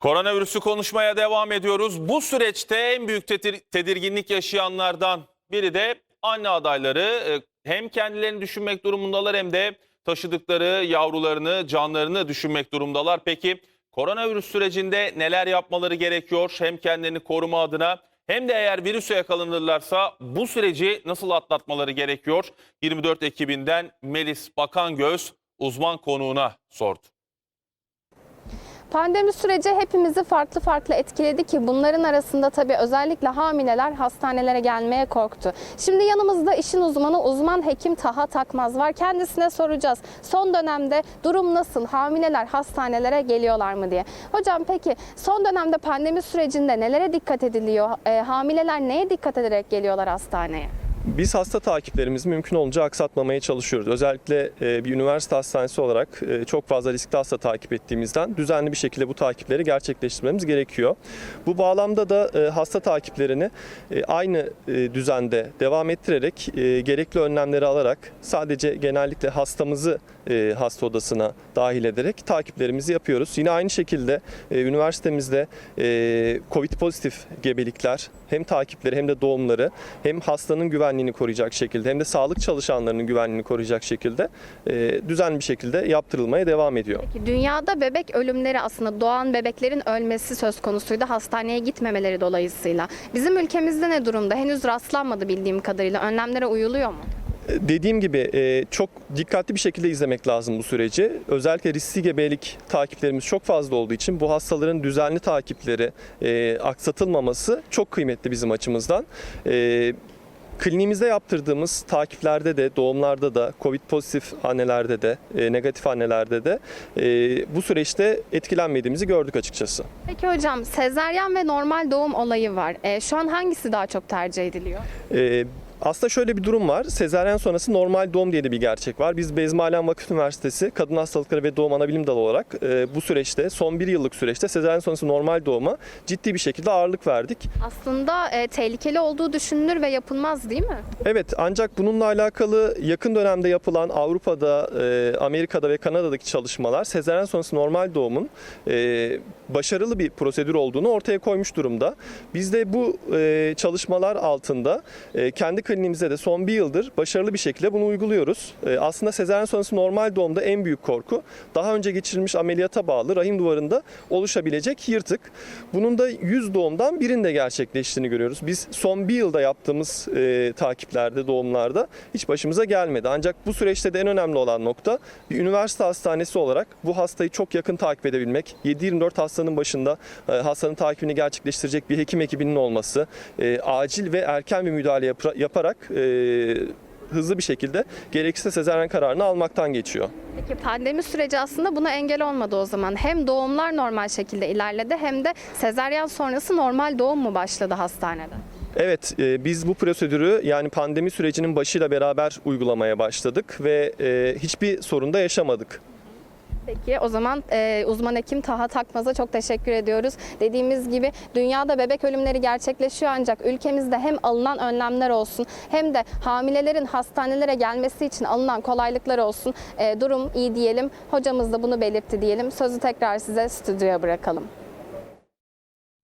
Koronavirüsü konuşmaya devam ediyoruz. Bu süreçte en büyük tedir- tedirginlik yaşayanlardan biri de anne adayları. Ee, Hem kendilerini düşünmek durumundalar hem de taşıdıkları yavrularını, canlarını düşünmek durumdalar. Peki koronavirüs sürecinde neler yapmaları gerekiyor? Hem kendilerini koruma adına hem de eğer virüse yakalanırlarsa bu süreci nasıl atlatmaları gerekiyor? 24 ekibinden Melis Bakangöz uzman konuğuna sordu. Pandemi süreci hepimizi farklı farklı etkiledi ki bunların arasında tabii özellikle hamileler hastanelere gelmeye korktu. Şimdi yanımızda işin uzmanı uzman hekim Taha Takmaz var. Kendisine soracağız. Son dönemde durum nasıl? Hamileler hastanelere geliyorlar mı diye. Hocam peki son dönemde pandemi sürecinde nelere dikkat ediliyor? E, hamileler neye dikkat ederek geliyorlar hastaneye? Biz hasta takiplerimizi mümkün olunca aksatmamaya çalışıyoruz. Özellikle e, bir üniversite hastanesi olarak e, çok fazla riskli hasta takip ettiğimizden düzenli bir şekilde bu takipleri gerçekleştirmemiz gerekiyor. Bu bağlamda da e, hasta takiplerini aynı düzende devam ettirerek gerekli önlemleri alarak sadece genellikle hastamızı hasta odasına dahil ederek takiplerimizi yapıyoruz. Yine aynı şekilde üniversitemizde COVID pozitif gebelikler hem takipleri hem de doğumları hem hastanın güvenliğini koruyacak şekilde hem de sağlık çalışanlarının güvenliğini koruyacak şekilde e, düzenli bir şekilde yaptırılmaya devam ediyor. Peki dünyada bebek ölümleri aslında doğan bebeklerin ölmesi söz konusuydu hastaneye gitmemeleri dolayısıyla. Bizim ülkemizde ne durumda? Henüz rastlanmadı bildiğim kadarıyla. Önlemlere uyuluyor mu? Dediğim gibi e, çok dikkatli bir şekilde izlemek lazım bu süreci. Özellikle riskli gebelik takiplerimiz çok fazla olduğu için bu hastaların düzenli takipleri e, aksatılmaması çok kıymetli bizim açımızdan. E, Kliniğimizde yaptırdığımız takiplerde de, doğumlarda da, COVID pozitif annelerde de, e, negatif annelerde de e, bu süreçte etkilenmediğimizi gördük açıkçası. Peki hocam sezaryen ve normal doğum olayı var. E, şu an hangisi daha çok tercih ediliyor? Ee, aslında şöyle bir durum var. Sezaryen sonrası normal doğum diye de bir gerçek var. Biz Bezmialem Vakıf Üniversitesi Kadın Hastalıkları ve Doğum Anabilim Dalı olarak e, bu süreçte, son bir yıllık süreçte sezaryen sonrası normal doğuma ciddi bir şekilde ağırlık verdik. Aslında e, tehlikeli olduğu düşünülür ve yapılmaz değil mi? Evet ancak bununla alakalı yakın dönemde yapılan Avrupa'da, e, Amerika'da ve Kanada'daki çalışmalar sezaryen sonrası normal doğumun e, başarılı bir prosedür olduğunu ortaya koymuş durumda. Biz de bu e, çalışmalar altında e, kendi kliniğimizde de son bir yıldır başarılı bir şekilde bunu uyguluyoruz. E, aslında sezaryen sonrası normal doğumda en büyük korku daha önce geçirilmiş ameliyata bağlı rahim duvarında oluşabilecek yırtık. Bunun da 100 doğumdan birinde gerçekleştiğini görüyoruz. Biz son bir yılda yaptığımız e, takiplerde, doğumlarda hiç başımıza gelmedi. Ancak bu süreçte de en önemli olan nokta bir üniversite hastanesi olarak bu hastayı çok yakın takip edebilmek. 7-24 hastanın başında e, hastanın takibini gerçekleştirecek bir hekim ekibinin olması, e, acil ve erken bir müdahale yapra- yaparak e, hızlı bir şekilde gerekirse sezaryen kararını almaktan geçiyor. Peki pandemi süreci aslında buna engel olmadı o zaman. Hem doğumlar normal şekilde ilerledi hem de sezaryen sonrası normal doğum mu başladı hastanede? Evet, e, biz bu prosedürü yani pandemi sürecinin başıyla beraber uygulamaya başladık ve e, hiçbir sorun da yaşamadık. Peki o zaman e, uzman hekim Taha Takmaz'a çok teşekkür ediyoruz. Dediğimiz gibi dünyada bebek ölümleri gerçekleşiyor ancak ülkemizde hem alınan önlemler olsun hem de hamilelerin hastanelere gelmesi için alınan kolaylıklar olsun. E, durum iyi diyelim. Hocamız da bunu belirtti diyelim. Sözü tekrar size stüdyoya bırakalım.